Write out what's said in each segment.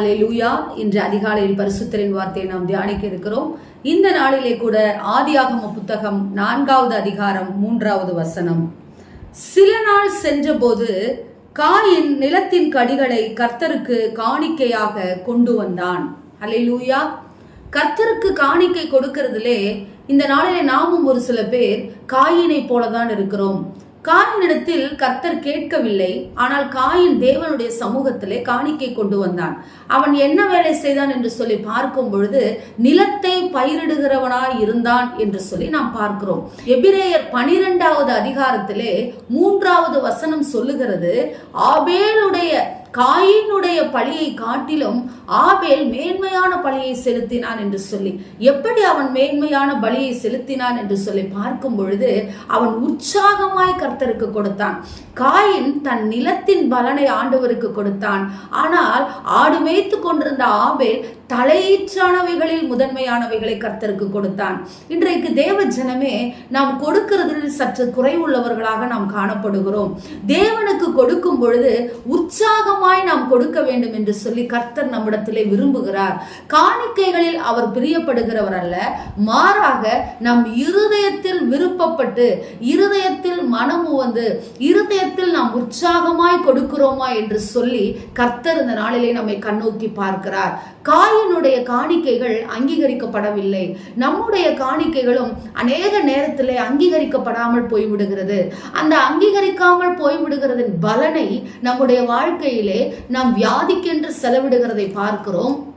லூயா இன்று அதிகாலையில் பரிசுத்தரின் வார்த்தையை நாம் தியானிக்க இருக்கிறோம். இந்த நாளிலே கூட ஆதியாகம புத்தகம் நான்காவது அதிகாரம் மூன்றாவது வசனம். சில நாள் சென்றபோது காயின் நிலத்தின் கடிகளை கர்த்தருக்கு காணிக்கையாக கொண்டு வந்தான். ஹalleluya. கர்த்தருக்கு காணிக்கை கொடுக்கறதுலே இந்த நாளிலே நாமும் ஒரு சில பேர் காயினை போலதான் இருக்கிறோம். காயினிடத்தில் கர்த்தர் கேட்கவில்லை. ஆனால் காயின் தேவனுடைய சமூகத்திலே காணிக்கை கொண்டு வந்தான். அவன் என்ன வேலை செய்தான் என்று சொல்லி பார்க்கும் பொழுது நிலத்தை பயிரிடுகிறவனாய் இருந்தான் என்று சொல்லி நாம் பார்க்கிறோம். எபிரேயர் பனிரெண்டாவது அதிகாரத்திலே மூன்றாவது வசனம் சொல்லுகிறது ஆபேலுடைய காயினுடைய பழியை காட்டிலும் ஆபேல் மேன்மையான பழியை செலுத்தினான் என்று சொல்லி எப்படி அவன் மேன்மையான பலியை செலுத்தினான் என்று சொல்லி பார்க்கும் பொழுது அவன் உற்சாகமாய் கர்த்தருக்கு கொடுத்தான். காயின் தன் நிலத்தின் பலனை ஆண்டவருக்கு கொடுத்தான். ஆனால் ஆடு மேய்த்து கொண்டிருந்த ஆபேல் தலையீற்றானவைகளில் முதன்மையானவைகளை கர்த்தருக்கு கொடுத்தான். இன்றைக்கு தேவ ஜனமே நாம் கொடுக்கிறதில் சற்று குறைவுள்ளவர்களாக நாம் காணப்படுகிறோம். தேவனுக்கு கொடுக்கும் பொழுது உற்சாகமாய் நாம் கொடுக்க வேண்டும் என்று சொல்லி கர்த்தர் நம்மிடத்திலே விரும்புகிறார். காணிக்கைகளில் அவர் பிரியப்படுகிறவர் அல்ல. மாறாக நம் இருதயத்தில் விருப்பப்பட்டு இருதயத்தில் மனம் வந்து இருதயத்தில் நாம் உற்சாகமாய் கொடுக்கிறோமா என்று சொல்லி கர்த்தர் இந்த நாளிலே நம்மை கண்ணோக்கி பார்க்கிறார். ஆரியனுடைய காணிக்கைகள் அங்கீகரிக்கப்படவில்லை. நம்முடைய காணிக்கைகளும் அநேக நேரத்திலே அங்கீகரிக்கப்படாமல் போய்விடுகிறது. அந்த அங்கீகரிக்காமல் போய்விடுகிறதன் பலனை நம்முடைய வாழ்க்கையிலே நாம் வியாதிக்கென்று செலவிடுகிறதை பார்க்கிறோம்.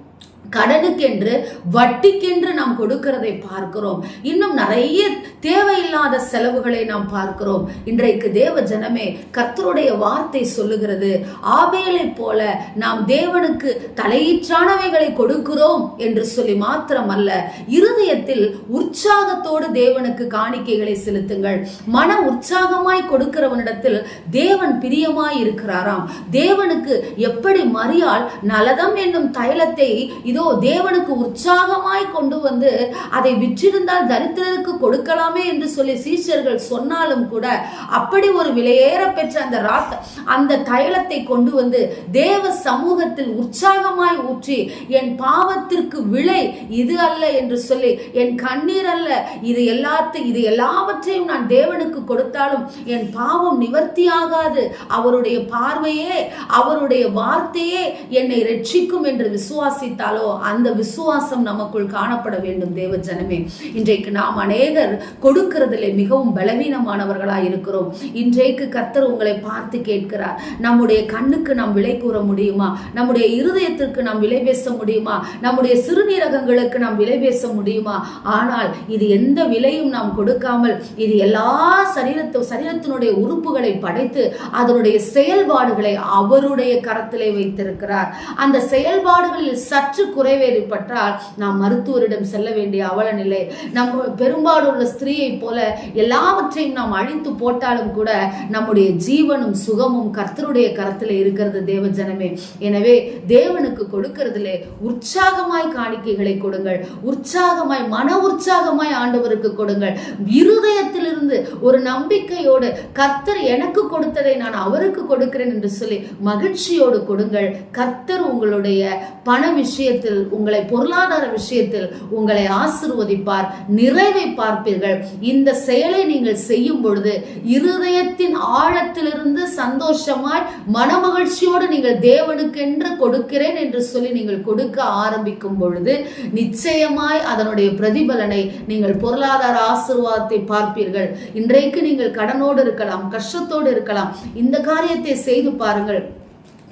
கடனுக்கென்று வட்டிக்கென்று நாம் கொடுக்கிறதை பார்க்கிறோம். இன்னும் நிறைய தேவையில்லாத செலவுகளை நாம் பார்க்கிறோம். இன்றைக்கு தேவ ஜனமே கர்த்தருடைய வார்த்தை சொல்லுகிறது ஆபேலை போல நாம் தேவனுக்கு தலையீச்சானவைகளை கொடுக்கிறோம் என்று சொல்லி மாத்திரம் அல்ல இருதயத்தில் உற்சாகத்தோடு தேவனுக்கு காணிக்கைகளை செலுத்துங்கள். மன உற்சாகமாய் கொடுக்கிறவனிடத்தில் தேவன் பிரியமாய் இருக்கிறாராம். தேவனுக்கு எப்படி மறியால் நலதம் என்னும் தைலத்தை இது தேவனுக்கு உற்சாகமாய் கொண்டு வந்து அதை விற்றிருந்தால் தரித்திரருக்கு கொடுக்கலாமே என்று சொல்லி சீஷர்கள் சொன்னாலும் கூட அப்படி ஒரு விலையேற பெற்ற அந்த ராத் அந்த தைலத்தை கொண்டு வந்து தேவ சமூகத்தில் உற்சாகமாய் ஊற்றி என் பாவத்திற்கு விலை இது அல்ல என்று சொல்லி என் கண்ணீர் அல்ல இது எல்லாத்து இது எல்லாவற்றையும் நான் தேவனுக்கு கொடுத்தாலும் என் பாவம் நிவர்த்தியாகாது. அவருடைய பார்வையே அவருடைய வார்த்தையே என்னை ரட்சிக்கும் என்று விசுவாசித்தாலோ அந்த விசுவாசம் நமக்குள் காணப்பட வேண்டும் தேவ ஜனமே. இன்றைக்கு நாம் அநேகர் கொடுக்கிறதிலே மிகவும் பலவீனமானவர்களாக இருக்கிறோம். இன்றைக்கு கர்த்தர் உங்களை பார்த்து கேட்கிறார். நம்முடைய கண்ணுக்கு நாம் விலை கூற முடியுமா? நம்முடைய இருதயத்திற்கு நாம் விலை பேச முடியுமா? நம்முடைய சிறுநீரகங்களுக்கு நாம் விலை பேச முடியுமா? ஆனால் இது எந்த விலையும் நாம் கொடுக்காமல் இது எல்லா சரீரத்து சரீரத்தினுடைய உறுப்புகளை படைத்து அதனுடைய செயல்பாடுகளை அவருடைய கரத்திலே வைத்திருக்கிறார். அந்த செயல்பாடுகளில் சற்று குறைவேறிப்பட்டால் நாம் மருத்துவரிடம் செல்ல வேண்டிய அவல நிலை நம் பெரும்பாலுள்ள ஸ்திரீயை போல எல்லாவற்றையும் நாம் அழித்து போட்டாலும் கூட நம்முடைய ஜீவனும் சுகமும் கர்த்தருடைய கரத்தில் இருக்கிறது தேவ ஜனமே எனவே தேவனுக்கு கொடுக்கிறதுலே உற்சாகமாய் காணிக்கைகளை கொடுங்கள். உற்சாகமாய் மன உற்சாகமாய் ஆண்டவருக்கு கொடுங்கள். இருதயத்திலிருந்து ஒரு நம்பிக்கையோடு கர்த்தர் எனக்கு கொடுத்ததை நான் அவருக்கு கொடுக்கிறேன் என்று சொல்லி மகிழ்ச்சியோடு கொடுங்கள். கர்த்தர் உங்களுடைய பண விஷயத்தில் உங்களை பொருளாதார விஷயத்தில் உங்களை ஆசிர்வதிப்பார் நிறைவை பார்ப்பீர்கள். இந்த செயலை நீங்கள் செய்யும் பொழுது இருதயத்தின் ஆழத்திலிருந்து சந்தோஷமாய் மனமகிழ்ச்சியோடு நீங்கள் தேவனுக்கென்று கொடுக்கிறேன் என்று சொல்லி நீங்கள் கொடுக்க ஆரம்பிக்கும் பொழுது நிச்சயமாய் அதனுடைய பிரதிபலனை நீங்கள் பொருளாதார ஆசீர்வாதத்தை பார்ப்பீர்கள். இன்றைக்கு நீங்கள் கடனோடு இருக்கலாம் கஷ்டத்தோடு இருக்கலாம். இந்த காரியத்தை செய்து பாருங்கள்.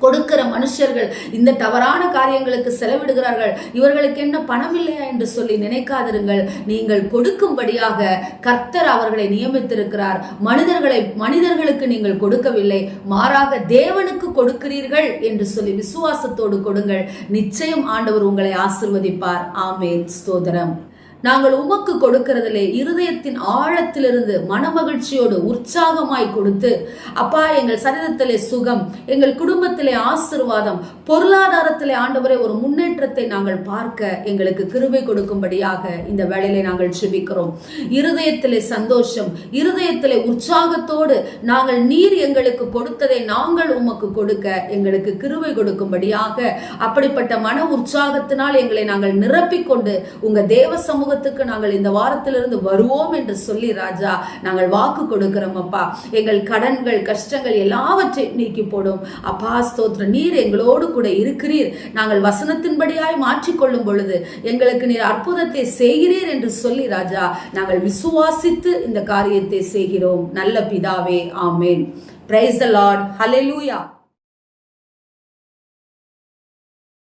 கொடுக்கிற மனுஷர்கள் இந்த தவறான காரியங்களுக்கு செலவிடுகிறார்கள். இவர்களுக்கு என்ன பணம் இல்லையா என்று சொல்லி நினைக்காதிருங்கள். நீங்கள் கொடுக்கும்படியாக கர்த்தர் அவர்களை நியமித்திருக்கிறார். மனிதர்களை மனிதர்களுக்கு நீங்கள் கொடுக்கவில்லை. மாறாக தேவனுக்கு கொடுக்கிறீர்கள் என்று சொல்லி விசுவாசத்தோடு கொடுங்கள். நிச்சயம் ஆண்டவர் உங்களை ஆசிர்வதிப்பார். ஆமேன். ஸ்தோதரம் நாங்கள் உமக்கு கொடுக்கிறதிலே இருதயத்தின் ஆழத்திலிருந்து மனமகிழ்ச்சியோடு உற்சாகமாய் கொடுத்து அப்பா எங்கள் சரீரத்திலே சுகம் எங்கள் குடும்பத்திலே ஆசிர்வாதம் பொருளாதாரத்திலே ஆண்டவரை ஒரு முன்னேற்றத்தை நாங்கள் பார்க்க எங்களுக்கு கிருபை கொடுக்கும்படியாக இந்த வேலையிலே நாங்கள் செபிக்கிறோம் இருதயத்திலே சந்தோஷம் இருதயத்திலே உற்சாகத்தோடு நாங்கள் நீர் எங்களுக்கு கொடுத்ததை நாங்கள் உமக்கு கொடுக்க எங்களுக்கு கிருபை கொடுக்கும்படியாக அப்படிப்பட்ட மன உற்சாகத்தினால் எங்களை நாங்கள் நிரப்பிக்கொண்டு உங்க தேவ சமூகத்துக்கு நாங்கள் இந்த வாரத்திலிருந்து வருவோம் என்று சொல்லி ராஜா நாங்கள் வாக்கு கொடுக்கிறோம் அப்பா. எங்கள் கடன்கள் கஷ்டங்கள் எல்லாவற்றையும் நீக்கி போடும். அப்பா ஸ்தோத்திரம் நீர் எங்களோடு கூட இருக்கிறீர். நாங்கள் வசனத்தின்படியாய் மாற்றிக்கொள்ளும் பொழுது எங்களுக்கு நீர் அற்புதத்தை செய்கிறீர் என்று சொல்லி ராஜா நாங்கள் விசுவாசித்து இந்த காரியத்தை செய்கிறோம். நல்ல பிதாவே amen. Praise the Lord hallelujah